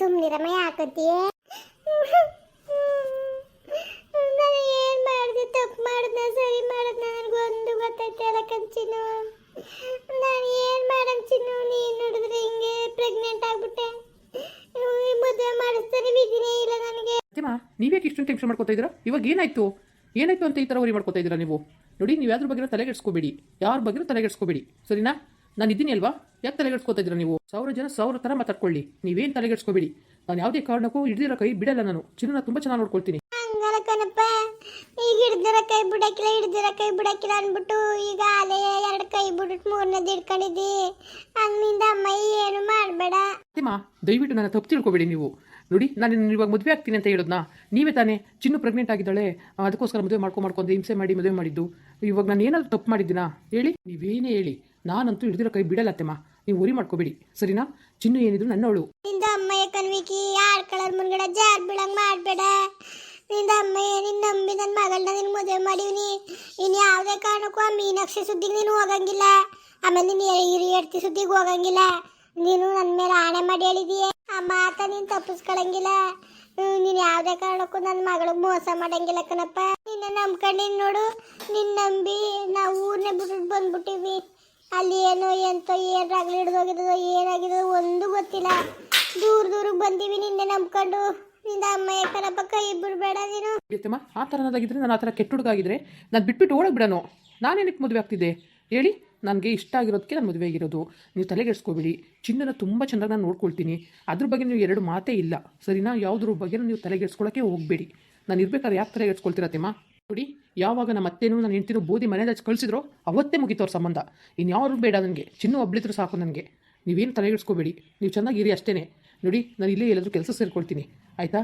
ಸುಮ್ಮನಿರಮ್ಮ ಯಾಕತ್ತೀಯ ನಾನು ಏನು ಮಾಡಿದೆ? ತಪ್ಪು ಮಾಡಿದ್ನ? ಸರಿ ಮಾಡಿದ್ನ ನನಗೊಂದು ಗೊತ್ತೈತೆ ಕಂಚಿನು ನಾನು ಏನು ಮಾಡಂಚಿನು ನೀನು ನೋಡಿದ್ರೆ ಹಿಂಗೆ ಪ್ರೆಗ್ನೆಂಟ್ ಆಗ್ಬಿಟ್ಟೆ. ಮದುವೆ ಮಾಡಿಸ್ತಾರೆ, ವಿಧಿನೇ ಇಲ್ಲ ನನಗೆ. ಸತ್ಯಮ್ಮ, ನೀವ್ಯಾಕೆ ಇಷ್ಟೊಂದು ಟೆನ್ಷನ್ ಮಾಡ್ಕೊತಾ ಇದ್ದೀರಾ? ಇವಾಗ ಏನಾಯ್ತು? ಏನಾಯ್ತು ಅಂತ ಈ ಥರ ವರಿ ಮಾಡ್ಕೊತಾ ಇದ್ದೀರಾ ನೀವು? ನೋಡಿ ನೀವು ಯಾವ್ದ್ರ ಬಗ್ಗೆ ತಲೆಗೆಡ್ಸ್ಕೋಬೇಡಿ. ಯಾರ ಬಗ್ಗೆ ತಲೆಗೆಡ್ಸ್ಕೋಬೇಡಿ. ಸರಿನಾ? ನಾನು ಇದ್ದೀನಿ ಅಲ್ವಾ? ಯಾಕೆ ತಲೆಗೆಡ್ಸ್ಕೊತಾ ಇದ್ದೀರಾ ನೀವು? ಸಾವಿರ ಜನ ಸಾವಿರ ಥರ ಮಾತಾಡ್ಕೊಳ್ಳಿ. ನೀವೇನು ತಲೆಗೆಡ್ಸ್ಕೊಬೇಡಿ. ನಾನು ಯಾವುದೇ ಕಾರಣಕ್ಕೂ ಹಿಡಿದಿರೋ ಕೈ ಬಿಡಲ್ಲ ನಾನು. ಚಿನ್ನ ತುಂಬ ಚೆನ್ನಾಗಿ ನೋಡ್ಕೊಳ್ತೀನಿ. ಹಂಗಲ್ಲ ಕಣಪ್ಪ. ಈಗ ಹಿಡ್ದಿರ ಕೈ ಬಿಡಕ್ಕಿಲ್ಲ ಹಿಡ್ದಿರ ಕೈ ಬಿಡಕ್ಕಿಲ್ಲ ಅನ್ಬಿಟ್ಟು ಈಗ ಅಲೆ ಎರಡು ಕೈ ಬಿಟ್ಬಿಟ್ಟು ಮೂರನೇದು ಹಿಡ್ಕೊಂಡಿದ್ದಿ. ಹಂಗಿಂದ ಮೈ ಏನು ಮಾಡಬೇಡ. ದಯವಿಟ್ಟು ನನ್ನ ತಪ್ಪು ತಿಳ್ಕೊಬೇಡಿ ನೀವು. ನೋಡಿ ನಾನು ನಿನ್ನ ಇವಾಗ ಮದುವೆ ಆಗ್ತೀನಿ ಅಂತ ಹೇಳೋದ್ನ? ನೀವೇ ತಾನೇ ಚಿನ್ನು ಪ್ರೆಗ್ನೆಂಟ್ ಆಗಿದ್ದಾಳೆ. ಆ, ಅದಕ್ಕೋಸ್ಕರ ಮದುವೆ ಮಾಡ್ಕೊಂಡು ಮಾಡ್ಕೊಂಡು ಹಿಂಸೆ ಮಾಡಿ ಮದುವೆ ಮಾಡಿದ್ದು. ಇವಾಗ ನಾನು ಏನಾದ್ರು ತಪ್ಪು ಮಾಡಿದ್ದೀನಾ? ಹೇಳಿ. ನೀವೇನೇ ಹೇಳಿ. ನಾನಂತೂ ಹಿಡಿದಿರೋ ಕೈ ಬಿಡಲ್ಲತ್ತೆಮ್ಮ ನೀವು ಉರಿ ಮಾಡ್ಕೋಬೇಡಿ. ಸರಿನಾ? ಚಿನ್ನು ಏನಿದ್ರು ನನ್ನವಳು. ನಿಂದ ಅಮ್ಮಯ್ಯ ಕನ್ವಿಕಿ ಆರ್ ಕಲರ್ ಮುಂದ್ಗಡೆ ಜಾರ್ ಬಿಡಂಗ ಮಾಡಬೇಡ. ನಿಂದ ಅಮ್ಮಯ್ಯ ನಿನ್ನ ನಂಬಿ ನನ್ನ ಮಗಳನ್ನ ನಿನ್ ಮದುವೆ ಮಾಡಿವ್ನಿ. ಇನ್ ಯಾವುದೇ ಕಾರಣಕ್ಕೂ ಮೀನಾಕ್ಷಿ ಸುದ್ದಿಗೆ ನೀನು ಹೋಗಂಗಿಲ್ಲ. ಆಮೇಲೆ ನೀನು ಹಿರಿ ಎಡ್ತಿ ಸುದ್ದಿಗೆ ಹೋಗಂಗಿಲ್ಲ. ನೀನು ನನ್ನ ಮೇಲೆ ಆಣೆ ಮಾಡಿ ಹೇಳಿದೀಯ. ಆ ಮಾತ ನೀನು ತಪ್ಪಿಸ್ಕೊಳಂಗಿಲ್ಲ. ನೀನು ಯಾವುದೇ ಕಾರಣಕ್ಕೂ ನನ್ನ ಮಗಳಿಗೆ ಮೋಸ ಮಾಡಂಗಿಲ್ಲ ಕಣಪ್ಪ. ನಿನ್ನ ನಂಬ್ಕೊಂಡಿನ್ ನೋಡು. ನಿನ್ನ ನಂಬಿ ನಾವು ಊರನ್ನೇ ಬಿಟ್ಬಿಟ್ಟು ಬಂದ್ಬಿಟ್ಟಿವಿ. ಅಲ್ಲಿ ಏನೋ ಎಂತ ಏನು ರಗಲು ಹಿಡಿದೋಗಿದ್ದೋ ಏನಾಗಿದ್ದೋ ಒಂದು ಗೊತ್ತಿಲ್ಲ. ದೂರ ದೂರಕ್ಕೆ ಬಂದೀವಿ ನಿನ್ನೆ ನಂಬ್ಕೊಂಡು. ನಿಂದ ಅಮ್ಮ ಯಾಕನ ಪಕ್ಕ ಇಬ್ಬರು ಬೇಡ ನೀನು. ಅತ್ತಮ್ಮ ಆ ಥರನಾಗಿದ್ದರೆ ನಾನು ಆ ಥರ ಕೆಟ್ಟ ಹುಡುಗ ಆಗಿದ್ರೆ ನಾನು ಬಿಟ್ಬಿಟ್ಟು ಓಡೋಗಿ ಬಿಡೋನು. ನಾನೇನಕ್ಕೆ ಮದುವೆ ಆಗ್ತಿದ್ದೆ? ಹೇಳಿ, ನನಗೆ ಇಷ್ಟ ಆಗಿರೋದಕ್ಕೆ ನಾನು ಮದುವೆ ಆಗಿರೋದು. ನೀವು ತಲೆಗೆಡ್ಸ್ಕೊಬೇಡಿ ಚಿನ್ನನ ತುಂಬ ಚೆನ್ನಾಗಿ ನಾನು ನೋಡ್ಕೊಳ್ತೀನಿ. ಅದ್ರ ಬಗ್ಗೆ ನೀವು ಎರಡು ಮಾತೇ ಇಲ್ಲ. ಸರಿನಾ? ಯಾವುದ್ರ ಬಗ್ಗೆ ನೀವು ತಲೆಗೆಡ್ಸ್ಕೊಳ್ಳೋಕ್ಕೆ ಹೋಗಬೇಡಿ. ನಾನು ಇರ್ಬೇಕಾದ್ರೆ ಯಾಕೆ ತಲೆಗೆಡ್ಸ್ಕೊಳ್ತೀರತ್ತೆಮ್ಮ ನೋಡಿ ಯಾವಾಗ ನಮ್ಮ ಅತ್ತೆನೂ ನಾನು ಹೆಂಡ್ತಿನೂ ಬೂದಿ ಮನೆಯಿಂದ ಕಳಿಸಿದ್ರು ಅವತ್ತೇ ಮುಗಿತವ್ರ ಸಂಬಂಧ. ಇನ್ಯಾರು ಬೇಡ ನನಗೆ. ಚಿನ್ನೂ ಒಬ್ಳಿದ್ರು ಸಾಕು ನನಗೆ. ನೀವೇನು ತಲೆಗೆಡ್ಸ್ಕೋಬೇಡಿ ನೀವು ಚೆನ್ನಾಗಿರಿ ಅಷ್ಟೇ ನೋಡಿ, ನಾನು ಇಲ್ಲೇ ಎಲ್ಲಾದರೂ ಕೆಲಸ ಸೇರ್ಕೊಳ್ತೀನಿ. ಆಯಿತಾ?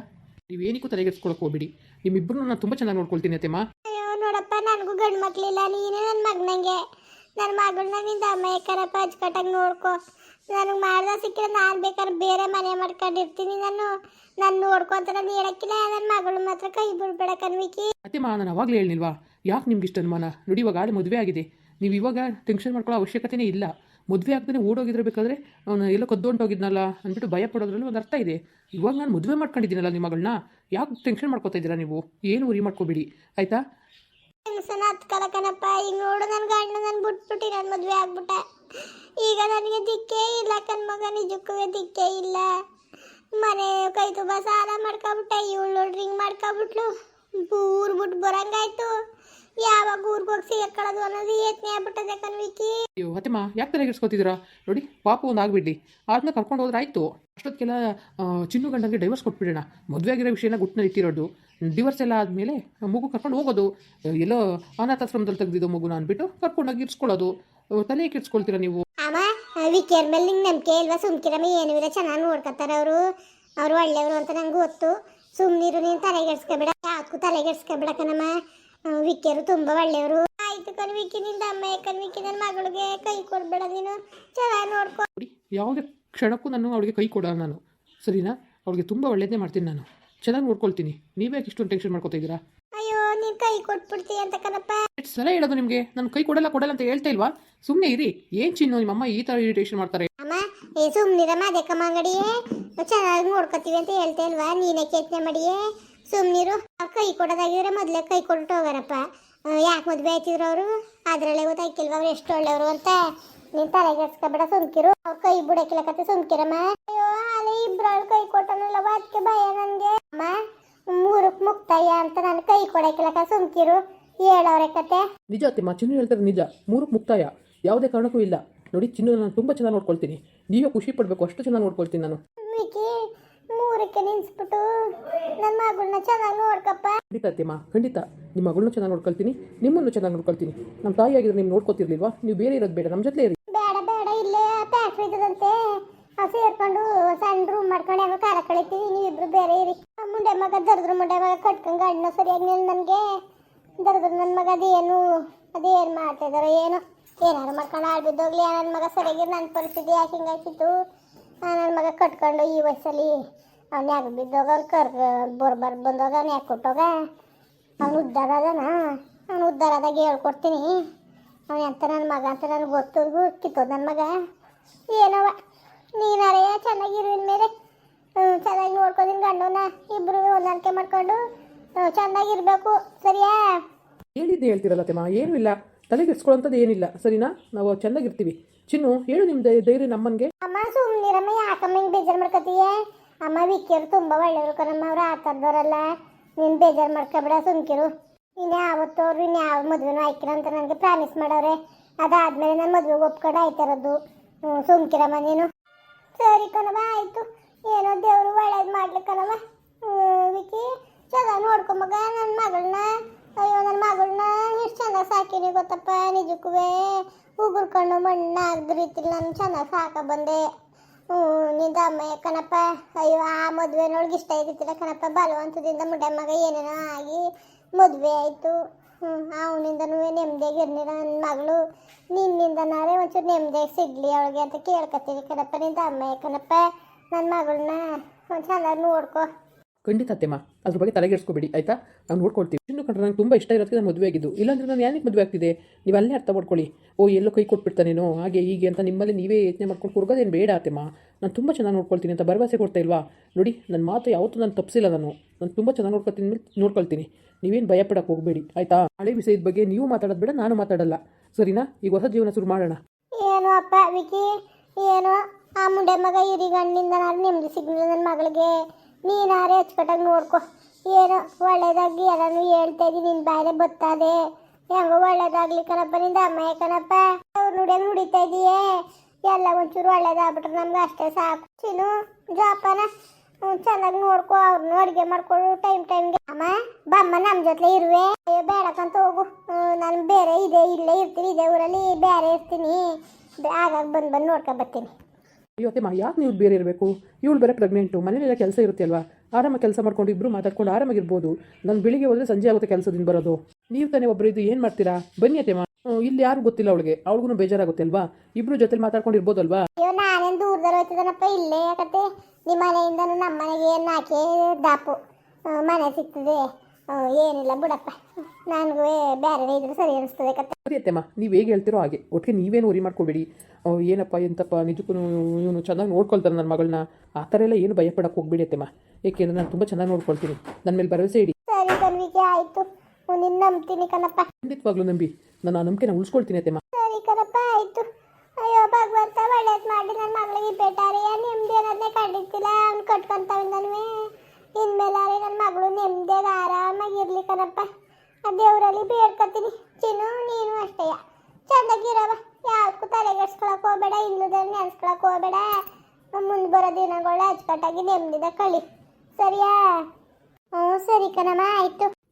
ನೀವೇನಕ್ಕೂ ತಲೆಗೆಡ್ಸ್ಕೊಳಕ್ಕೆ ಹೋಗ್ಬೇಡಿ. ನಿಮ್ಮಿಬ್ಬರು ನಾನು ತುಂಬ ಚೆನ್ನಾಗಿ ನೋಡ್ಕೊಳ್ತೀನಿ ಅತ್ತೆಮ್ಮ. ಅಯ್ಯೋ, ನೋಡಪ್ಪ, ನನಗೂ ಗಂಡು ಮಕ್ಳಿಲ್ಲ. ನೀನೇ ನನ್ನ ಮಗನಂಗೆ. ನನ್ನ ಮಗಳನ್ನ ಅಮ್ಮ ಕರಪ್ಪ ಅಜ್ಕಟ್ಟಾಗಿ ನೋಡ್ಕೊ. ನನಗೆ ಮಾಡ್ದ ಸಿಕ್ಕಿದ್ರೆ ನಾನು ಬೇಕಾದ್ರೆ ಬೇರೆ ಮನೆ ಮಾಡ್ಕೊಂಡಿರ್ತೀನಿ. ನಾನು ನಾನು ನೋಡ್ಕೊಂತ ನೀನು ಹೇಳಕ್ಕಿಲ್ಲ ನನ್ನ ಮಗಳು ಮಾತ್ರ ಕೈ ಬಿಡ್ಬೇಡ ಕನ್ವಿಕಿ ಅತ್ತೆಮ್ಮ ನಾನು ಅವಾಗಲೇ ಹೇಳಿಲ್ವಾ ಯಾಕೆ ನಿಮ್ಗೆ ಇಷ್ಟ ಅನುಮಾನ ನೋಡಿ, ಇವಾಗ ಆಳು ಮದುವೆ ಆಗಿದೆ. ನೀವು ಇವಾಗ ಟೆನ್ಷನ್ ಮಾಡ್ಕೊಳ್ಳೋ ಅವಶ್ಯಕತೆನೇ ಇಲ್ಲ. ಮದುವೆ ಆಗ್ದೇ ಓಡೋಗಿದ್ರೆ ಬೇಕಾದ್ರೆ ಅವನು ಎಲ್ಲ ಕದ್ದೊಂಡೋಗಿದ್ನಲ್ಲ ಅಂದ್ಬಿಟ್ಟು ಭಯ ಪಡೋದ್ರಲ್ಲಿ ಒಂದು ಅರ್ಥ ಇದೆ. ಇವಾಗ ನಾನು ಮದುವೆ ಮಾಡ್ಕೊಂಡಿದ್ದೀನಲ್ಲ ನಿಮ್ಮ ಮಗಳನ್ನ ಯಾಕೆ ಟೆನ್ಷನ್ ಮಾಡ್ಕೋತಾ ಇದ್ದೀರಾ ನೀವು? ಏನು ಉರಿ ಮಾಡ್ಕೋಬೇಡಿ. ಆಯಿತಾ? ಟೆನ್ಷನ್ ಹತ್ಕಲ ಈಗ ನೋಡು ನನ್ನ ಗಂಡ ನಾನು ಬಿಟ್ಬಿಟ್ಟು ನನ್ನ ಮದುವೆ ಆಗ್ಬಿಟ್ಟ. ಈಗ ನನಗೆ ದಿಕ್ಕೇ ಇಲ್ಲ ಕಣ್ಮಗ ನಿಜಕ್ಕೂ ದಿಕ್ಕೇ ಇಲ್ಲ. ಮನೆ ಕೈ ತುಂಬ ಸಾಲ ಮಾಡ್ಕೊಬಿಟ್ಟೆ, ಇವಳು ಡ್ರಿಂಕ್ ಮಾಡ್ಕೊಬಿಟ್ಲು. ಊರ್ ಬಿಟ್ಟು ಬರಂಗಾಯ್ತು. ಯಾವಾಗ ಊರಿಗೆ ಹೋಗಿ ಸೇರ್ಕೊಳ್ಳೋದು ಅನ್ನೋದು ಯತ್ನೆ ಆಗ್ಬಿಟ್ಟದೆ ಕಣ್ವಿಕಿ. ಅಯ್ಯೋ, ಅತ್ತೆಮ್ಮ, ಯಾಕೆ ತಲೆಗೆಡ್ಸ್ಕೊತಿದ್ದೀರಾ ನೋಡಿ, ಪಾಪ ಒಂದು ಆಗಿಬಿಡ್ಲಿ. ಆದ್ಮೇಲೆ ಕರ್ಕೊಂಡು ಹೋದ್ರೆ ಆಯಿತು. ಅಷ್ಟೊತ್ತಿಗೆಲ್ಲ ಚಿನ್ನು ಗಂಡಂಗೆ ಡೈವರ್ಸ್ ಕೊಟ್ಬಿಡೋಣ. ಮದುವೆ ಆಗಿರೋ ವಿಷಯನ ಗುಟ್ಟಿನಲ್ಲಿ ಇಟ್ಟಿರೋದು. ಡಿವರ್ಸ್ ಎಲ್ಲ ಆದಮೇಲೆ ಮಗು ಕರ್ಕೊಂಡು ಹೋಗೋದು. ಎಲ್ಲೋ ಅನಾಥಾಶ್ರಮದಲ್ಲಿ ತೆಗೆದಿದ್ದು ಮಗುನ ಅಂದ್ಬಿಟ್ಟು ಕರ್ಕೊಂಡೋಗಿ ಇರ್ಸ್ಕೊಳ್ಳೋದು. ತಲೆ ಕೆಡ್ಸ್ಕೊಳ್ತೀರಾ ನೀವು? ಅವ ವಿಕೇರ್ ಮೇಲೆ ನಿಂಗೆ ನಂಬಿಕೆ ಇಲ್ವಾ? ಸುಮ್ಕಿರಮ್ಮ ಏನು ಇಲ್ಲ. ಚೆನ್ನಾಗಿ ನೋಡ್ಕೊತಾರೆ ಅವರು. ಅವರು ಒಳ್ಳೆಯವರು ಅಂತ ನಂಗೆ ಗೊತ್ತು. ಸುಮ್ಮನಿರು ನೀನು ತಲೆಗೆಡ್ಸ್ಕೊಬೇಡ ಯಾಕೂ ತಲೆಗೆಡ್ಸ್ಕೊಬೇಡ ಕಣಮ್ಮ. ವಿಕ್ಕಿಯರು ತುಂಬ ಒಳ್ಳೆಯವರು. ಆಯ್ತು ಕಣ್ ವಿಕ್ಕಿ ನಿಂದ ಅಮ್ಮ ಕಣ್ ವಿಕ್ಕಿ ನನ್ನ ಮಗಳಿಗೆ ಕೈ ಕೊಡ್ಬೇಡ ನೀನು. ಚೆನ್ನಾಗಿ ನೋಡ್ಕೊ. ನೋಡಿ ಯಾವುದೇ ಕ್ಷಣಕ್ಕೂ ನಾನು ಅವಳಿಗೆ ಕೈ ಕೊಡೋಲ್ಲ ನಾನು. ಸರಿನಾ? ಅವಳಿಗೆ ತುಂಬ ಒಳ್ಳೇದೇ ಮಾಡ್ತೀನಿ ನಾನು. ಚೆನ್ನಾಗಿ ನೋಡ್ಕೊಳ್ತೀನಿ. ನೀವೇ ಇಷ್ಟೊಂದು ಟೆನ್ಷನ್ ಮಾಡ್ಕೋತಿದ್ದೀರಾ ಅಯ್ಯೋ ನೀನು ಕೈ ಕೊಟ್ಬಿಡ್ತೀಯ ಅಂತ ಕಣಪ್ಪ. ಎಷ್ಟು ಸಲ ಹೇಳೋದು ನಿಮಗೆ. ನಾನು ಕೈ ಕೊಡಲ್ಲ ಕೊಡಲ್ಲ ಅಂತ ಹೇಳ್ತಾ ಇಲ್ವಾ? ಸುಮ್ಮನೆ ಇರಿ. ಏನು ಚಿನ್ನು ನಿಮ್ಮಮ್ಮ ಈ ಥರ ಇರಿಟೇಷನ್ ಮಾಡ್ತಾರೆ? ಅಮ್ಮ ಏ ಸುಮ್ಮನಿರಮ್ಮ ಅದೇ ಕಮ್ಮ ಅಂಗಡಿಯೇ. ಚೆನ್ನಾಗಿ ನೋಡ್ಕೊತೀವಿ ಅಂತ ಹೇಳ್ತಾ ಇಲ್ವಾ? ನೀನೇ ಕೇತನೆ ಮಾಡಿಯೇ? ಸುಮ್ಮನಿರು ಕೈ ಕೊಡೋದಾಗಿದ್ರೆ ಮೊದಲೇ ಕೈ ಕೊಟ್ಟು ಹೋಗಾರಪ್ಪ ಯಾಕೆ ಮದುವೆ ಆಯ್ತಿದ್ರು ಅವರು? ಅದರಲ್ಲೇ ಗೊತ್ತಾಯ್ತಿಲ್ವ ಅವ್ರು ಎಷ್ಟು ಒಳ್ಳೆಯವರು ಅಂತ? ನೀನು ತಲೆಗೆಡ್ಸ್ಕೊಬೇಡ ಸುಮ್ಕಿರು. ಅವ್ರು ಕೈ ಬಿಡಕ್ಕಿಲ್ಲ ಕತೆ ಸುಮ್ಕಿರಮ್ಮ. ಅಯ್ಯೋ ಅಲ್ಲಿ ಇಬ್ರಳು ಕೈ ಕೊಟ್ಟನಲ್ಲವ ಅದಕ್ಕೆ ಭಯ ನನಗೆ ಅಮ್ಮ ಮೂರಕ್ಕೆ ಮುಕ್ತಾಯ ಅಂತ ನಾನು ಕೈ ಕೊಡಕಿಲಕ ಸುಮ್ಕಿರು. ಹೇಳೋರೆ ಕತೆ. ನಿಜ ಅತ್ತೆಮ್ಮ ಚಿನ್ನು ಹೇಳ್ತಾರೆ ನಿಜ. ಮೂರಕ್ಕೆ ಮುಕ್ತಾಯ. ಯಾವುದೇ ಕಾರಣಕ್ಕೂ ಇಲ್ಲ. ನೋಡಿ ಚಿನ್ನು ನಾನು ತುಂಬ ಚೆನ್ನಾಗಿ ನೋಡ್ಕೊಳ್ತೀನಿ. ನೀವೇ ಖುಷಿ ಪಡಬೇಕು ಅಷ್ಟು ಚೆನ್ನಾಗಿ ನೋಡ್ಕೊಳ್ತೀನಿ ನಾನು. ಮಿಕ್ಕಿ ಮೂರಕ್ಕೆ ನಿನ್ಸ್ಬಿಟ್ಟು ನನ್ನ ಮಗಳನ್ನ ಚೆನ್ನಾಗಿ ನೋಡ್ಕಪ್ಪ. ಖಂಡಿತ ಅತ್ತೆಮ್ಮ ಖಂಡಿತ. ನಿಮ್ಮ ಮಗಳನ್ನೂ ಚೆನ್ನಾಗಿ ನೋಡ್ಕೊಳ್ತೀನಿ ನಿಮ್ಮನ್ನು ಚೆನ್ನಾಗಿ ನೋಡ್ಕೊಳ್ತೀನಿ. ನಮ್ಮ ತಾಯಿಯಾಗಿದ್ರೆ ನೀವು ನೋಡ್ಕೊತಿರ್ಲಿಲ್ವಾ? ನೀವು ಬೇರೆ ಇರೋದು ಬೇಡ ನಮ್ಮ ಜೊತೆ ಇರಿ. ಬೇಡ ಬೇಡ ಫ್ಯಾಕ್ಟ್ರಿ ಇದ್ದದಂತೆ ಆ ಸೇರ್ಕೊಂಡು ಸಣ್ಣ ರೂಮ್ ಮಾಡ್ಕೊಂಡು ಯಾವಾಗ ಕಾಲ ಕಳಿತೀವಿ, ನೀವಿಬ್ರು ಬೇರೆ ಇರಿ. ಮುಂಡೆ ಮಗ ದರ್ದ್ರ ಮುಂಡೆ ಮಗ ಕಟ್ಕೊಂಡು ಅಣ್ಣ ಸರಿಯಾಗಿ ನಿಲ್ ನನಗೆ. ದರ್ದ್ರ ನನ್ನ ಮಗ ಅದೇನು ಅದೇನು ಮಾಡ್ತಾ ಏನು. ಏನಾರು ಮಾಡ್ಕೊಂಡು ಆಡ್ಬಿದ್ದೋಗ್ಲಿ ನನ್ನ ಮಗ ಸರಿಯಾಗಿ ನನ್ನ ಪರಿಸ್ಥಿತಿ ಯಾಕೆ ಹಿಂಗಾಯ್ತಿತ್ತು ನನ್ನ ಮಗ ಕಟ್ಕೊಂಡು ಈ ವಯಸ್ಸಲ್ಲಿ ಅವ್ನು ಯಾಕೆ ಬಿದ್ದೋಗ, ಅವ್ನು ಕರ್ ಬರ್ಬಾರ್ದು ಬಂದೋಗ, ಅವ್ನು ಯಾಕೆ ಕೊಟ್ಟೋಗ? ಅವ್ನು ಉದ್ದಾರ ಅದನ? ಅವ್ನು ಉದ್ದಾರ ಆದಾಗ ಹೇಳ್ಕೊಡ್ತೀನಿ. ಅವ್ನು ಎಂತ ನನ್ನ ಮಗ ಅಂತ ನನಗೆ ಗೊತ್ತು ಕಿತ್ತೋದು ನನ್ನ ಮಗ. ಏನವ? ನೀನಾರೇ ಚೆನ್ನಾಗಿರುವಿನ ಮೇಲೆ ಚೆನ್ನಾಗಿ ನೋಡ್ಕೊದಿನ ಗಂಡನ ಇಬ್ರು ಹೊಂದಾಣಿಕೆ ಮಾಡ್ಕೊಂಡು. ಚೆನ್ನಾಗಿರ್ಬೇಕು. ಸರಿಯಾ? ಹೇಳಿದ್ದೆ ಹೇಳ್ತಿರಲ್ಲ ತಮ್ಮ ಏನೂ ಇಲ್ಲ. ತಲೆಗೆಡ್ಸ್ಕೊಳ್ಳೋಂಥದ್ದು ಏನಿಲ್ಲ. ಸರಿನಾ? ನಾವು ಚೆನ್ನಾಗಿರ್ತೀವಿ. ಚಿನ್ನು ಹೇಳು ನಿಮ್ಮ ಧೈರ್ಯ ನಮ್ಮನ್ಗೆ. ಅಮ್ಮ ಸುಮ್ಮನಿರಮ್ಮ ಯಾಕಮ್ಮ ಹಿಂಗೆ ಬೇಜಾರು ಮಾಡ್ಕೊತೀಯ? ಅಮ್ಮ ವಿಕ್ಕಿಯರು ತುಂಬ ಒಳ್ಳೆಯವರು ಕಣಮ್ಮ. ಅವ್ರು ಆತರ್ದವ್ರಲ್ಲ ನೀನು ಬೇಜಾರು ಮಾಡ್ಕೊಬೇಡ ಸುಮ್ಕಿರು. ಇನ್ನು ಯಾವತ್ತೋರು ಇನ್ನು ಯಾವ ಮದುವೆನೂ ಆಯ್ಕಿರ ಅಂತ ನನಗೆ ಪ್ರಾಮಿಸ್ ಮಾಡವ್ರೆ. ಅದಾದ್ಮೇಲೆ ನಾನು ಮದುವೆಗೆ ಒಪ್ಕೊಂಡು ಆಯ್ತಿರೋದು ಹ್ಞೂ ಸುಮ್ಕಿರಮ್ಮ ನೀನು. ಸರಿ ಕಣವ ಆಯಿತು. ಏನೋ ದೇವರು ಒಳ್ಳೇದು ಮಾಡ್ಲಿ ಕಣವ ವಿಕಿ ಚೆನ್ನಾಗಿ ನೋಡ್ಕೊಂಬಗ ನನ್ನ ಮಗಳನ್ನ ಅಯ್ಯೋ ನನ್ನ ಮಗಳನ್ನ ಎಷ್ಟು ಚೆನ್ನಾಗಿ ಸಾಕಿನಿ ಗೊತ್ತಪ್ಪ ನಿಜಕ್ಕೂ ಉಗುರ್ಕೊಂಡು ಮಣ್ಣ ಆಗದ ರೀತಿಲಿ ನಾನು ಚೆನ್ನಾಗಿ ಸಾಕ ಬಂದೆ. ಹ್ಞೂ ನಿಂದ ಅಮ್ಮ ಕಣಪ್ಪ. ಅಯ್ಯೋ, ಆ ಮದುವೆನೊಳಗೆ ಇಷ್ಟ ಆಗಿತ್ತಿಲ್ಲ ಕಣಪ್ಪ. ಬಲವಂತದಿಂದ ಮುಡ್ಡೆ ಮಗ ಏನೇನೋ ಆಗಿ ಮದುವೆ ಆಯಿತು. ಹ್ಞೂ ನೆಮ್ಮದಿಯಾಗಿ ಇರ್ಲಿಲ್ಲ ನನ್ನ ಮಗಳು. ನಿನ್ನಿಂದ ನಿನ್ನಿಂದನಾರೇ ಒಂಚೂರು ನೆಮ್ಮದಿಯಾಗಿ ಸಿಗಲಿ ಅವಳಿಗೆ ಅಂತ ಕೇಳ್ಕೊತೀನಿ ಕಣಪ್ಪ, ನಿಂದ ಅಮ್ಮ ಕಣಪ್ಪ? ನನ್ನ ಮಗಳನ್ನ ಒಂದು ಚೆನ್ನಾಗಿ ನೋಡ್ಕೊ. ಖಂಡಿತ ಅತ್ತೆಮ್ಮ ಅದ್ರ ಬಗ್ಗೆ ತಲೆಗೆಡ್ಸ್ಕೊಬೇಡಿ ಆಯ್ತಾ? ನಾವು ನೋಡ್ಕೊಳ್ತೀವಿ. ಇನ್ನು ಕಂಡ್ರೆ ನಂಗೆ ತುಂಬ ಇಷ್ಟ ಇರೋದಕ್ಕೆ ನಾನು ಮದುವೆ ಆಗಿದ್ದು. ಇಲ್ಲಾಂದ್ರೆ ನಾನು ಯಾರಿಗೆ ಮದುವೆ ಆಗ್ತಿದೆ? ನೀವು ಅಲ್ಲೇ ಅರ್ಥ ಮಾಡ್ಕೊಳ್ಳಿ. ಓ, ಎಲ್ಲೋ ಕೈ ಕೊಟ್ಬಿಡ್ತಾನೇನೋ, ಹಾಗೆ ಹೀಗೆ ಅಂತ ನಿಮ್ಮಲ್ಲಿ ನೀವೇ ಯೋಚನೆ ಮಾಡ್ಕೊಂಡು ಕುರ್ಗೋದೇನು ಬೇಡ ಅತ್ತೆಮ್ಮ ನಾನು ತುಂಬ ಚೆನ್ನಾಗಿ ನೋಡ್ಕೊಳ್ತೀನಿ ಅಂತ ಭರವಸೆ ಕೊಡ್ತಾ ಇಲ್ವಾ? ನೋಡಿ ನನ್ನ ಮಾತು ಯಾವತ್ತೂ ನಾನು ತಪ್ಪಿಸಿಲ್ಲ ನಾನು. ನಾನು ತುಂಬ ಚೆನ್ನಾಗಿ ನೋಡ್ಕೊಳ್ತೀನಿ ನೋಡ್ಕೊಳ್ತೀನಿ. ನೀವೇನು ಭಯಪಡಕ್ಕೆ ಹೋಗಬೇಡಿ, ಆಯಿತಾ? ಹಳೆ ವಿಷಯದ ಬಗ್ಗೆ ನೀವು ಮಾತಾಡೋದು ಬೇಡ, ನಾನು ಮಾತಾಡಲ್ಲ. ಸರಿನಾ? ಈಗ ಹೊಸ ಜೀವನ ಶುರು ಮಾಡೋಣ. ಏನೋ ಅಪ್ಪ, ವಿಕಿ? ಏನೋ? ಆ ಮುಂಡೆ ಮಗ ಇರಿ ಗಣ್ಣಿಂದ ನಾನು ನೆಮ್ಮದಿ ಸಿಗ್ಲಿಲ್ಲ ನನ್ನ ಮಗಳಿಗೆ. ನೀನಾರೇ ಅಚ್ಚುಕಟ್ಟಾಗಿ ನೋಡ್ಕೊ. ಏನೋ ಒಳ್ಳೇದಾಗಿ ಎಲ್ಲಾನು ಹೇಳ್ತಾ ಇದ್ದೀನಿ ನಿನ್ನ ಬಾಯಿಲೆ ಬತ್ತಾದೆ. ಹೆಂಗೋ ಒಳ್ಳೇದಾಗ್ಲಿ ಕಣಪ್ಪ, ನಿಂದ ಅಮ್ಮ ಕಣಪ್ಪ ಅವ್ರು ನುಡಿಯಂಗೆ ನುಡಿತಾ ಇದೀಯೇ? ಎಲ್ಲ ಒಂಚೂರು ಒಳ್ಳೇದಾಗ್ಬಿಟ್ರೆ ನಮ್ಗೆ ಅಷ್ಟೇ ಸಾಕು. ಚಿನ್ನು, ಜಾಪನ ಚೆನ್ನಾಗಿ ನೋಡ್ಕೊ ಅವ್ರನ್ನೂ ಅಡುಗೆ ಮಾಡ್ಕೊಡು ಟೈಮ್ ಟೈಮ್ಗೆ ಅಮ್ಮ, ಬಮ್ಮ ನಮ್ಮ ಜೊತೆ ಇರುವೆ. ಅಯ್ಯೋ, ಬೇಡಕ್ಕಂತ ಹೋಗು. ನಾನು ಬೇರೆ ಇದೆ, ಇಲ್ಲೇ ಇರ್ತೀನಿ, ಇದೇ ಊರಲ್ಲಿ ಬೇರೆ ಇರ್ತೀನಿ. ಆಗಾಗ ಬಂದು ಬಂದು ನೋಡ್ಕೊ ಬರ್ತೀನಿ. ಮಾ, ಯಾಕೆ ನೀವು ಬೇರೆ ಇರಬೇಕು? ಇವಳು ಬೇರೆ ಪ್ರೆಗ್ನೆಂಟು ಮನೇಲೆಲ್ಲ ಕೆಲಸ ಇರುತ್ತೆ ಅಲ್ವಾ? ಆರಾಮ ಕೆಲಸ ಮಾಡ್ಕೊಂಡು ಇಬ್ಬರು ಮಾತಾಡ್ಕೊಂಡು ಆರಾಮಾಗಿರ್ಬೋದು ನಾನು ಬೆಳಿಗ್ಗೆ ಹೋದರೆ ಸಂಜೆ ಆಗುತ್ತೆ ಕೆಲಸದಿಂದ ಬರೋದು. ನೀವು ತಾನೇ ಒಬ್ಬರು ಇದು ಏನು ಮಾಡ್ತೀರಾ? ಬನ್ನಿ ಅತ್ತೆಮ್ಮ ಇಲ್ಲಿ ಯಾರು ಗೊತ್ತಿಲ್ಲ ಅವಳಿಗೆ. ಅವಳಿಗೂ ಬೇಜಾರಾಗುತ್ತೆ ಅಲ್ವಾ? ಇಬ್ಬರು ಜೊತೆ ಮಾತಾಡ್ಕೊಂಡು ಇರ್ಬೋದಲ್ವಾ ಅಯ್ಯೋ ನಾನೇನು ದೂರದಲ್ಲಿ ಹೋಗ್ತಿದ್ದಾನಪ್ಪ ಇಲ್ಲೇ ಯಾಕತ್ತೆ ನಿಮ್ಮ ಮನೆಗೆ ನಾಲ್ಕೇ ದಾಪು. ಆ, ಮನೆ ಸಿಗ್ತದೆ. ಆ, ಏನಿಲ್ಲ ಬಿಡಪ್ಪ. ನನಗೂ ಬೇರೆ ಇದ್ರೆ ಸರಿ ಅನಿಸ್ತದೆ ಕತೆ. ಸರಿ ಅತ್ತೆಮ್ಮ ನೀವು ಹೇಗೆ ಹೇಳ್ತಿರೋ ಹಾಗೆ. ಒಟ್ಟಿಗೆ ನೀವೇನು ಉರಿ ಮಾಡ್ಕೊಬೇಡಿ. ಏನಪ್ಪ ಎಂತಪ್ಪ ನಿಜಕ್ಕೂ ಇವನು ಚೆನ್ನಾಗಿ ನೋಡ್ಕೊಳ್ತಾರೆ ನನ್ನ ಮಗಳನ್ನ. ಆ ಥರ ಎಲ್ಲ ಏನು ಭಯಪಡಕ್ಕೆ ಹೋಗ್ಬೇಡಿ ಅತ್ತೆಮ್ಮ. ಏಕೆಂದರೆ ನಾನು ತುಂಬ ಚೆನ್ನಾಗಿ ನೋಡ್ಕೊಳ್ತೀನಿ. ನನ್ನ ಮೇಲೆ ಭರವಸೆ ಇಡಿ. ಸರಿ ಆಯಿತು. ನಿನ್ನ ನಂಬ್ತೀನಿ ಕಣಪ್ಪ. ಖಂಡಿತವಾಗ್ಲೂ ನಂಬಿ. ನಾನು ಆ ನಂಬಿಕೆನ ಉಳಿಸ್ಕೊಳ್ತೀನಿ ಅತ್ತೆಮ್ಮ ಸರಿ ಕಣಪ್ಪ ಆಯಿತು. ಅಯ್ಯೋ ಭಗವಂತ ಒಳ್ಳೇದು ಮಾಡಿ ನನ್ನ ಮಗಳಿಗೆ ಬೇಟಾರೆ. ನೆಮ್ಮದಿ ಅನ್ನೋದನ್ನೇ ಕಂಡಿತ್ತಿಲ್ಲ ಅವ್ನು ನನ್ವೆ. ಇನ್ಮೇಲಾರೆ ನನ್ನ ಮಗಳು ನೆಮ್ಮದಿಯಾಗ ಆರಾಮಾಗಿರ್ಲಿ ಕಣಪ್ಪ. ಆ ದೇವರಲ್ಲಿ ಬೇಡ್ಕೊತೀನಿ. ಚಿನ್ನು ನೀನು ಅಷ್ಟೇ. ಚಂದಾಗಿರವ ಯಾವ್ದಕ್ಕೂ ತಲೆಗೆಡ್ಸ್ಕೊಳಕ್ ಹೋಗ್ಬೇಡ ಇಲ್ಲದಲ್ಲಿ ನೆನ್ಸ್ಕೊಳಕ್ ಹೋಗ್ಬೇಡ. ಮುಂದೆ ಬರೋ ದಿನಗಳು ಅಚ್ಚುಕಟ್ಟಾಗಿ ನೆಮ್ಮದಿದ ಕಳಿ. ಸರಿಯಾ? ಹ್ಞೂ ಸರಿ ಕಣಮ್ಮ ಆಯಿತು.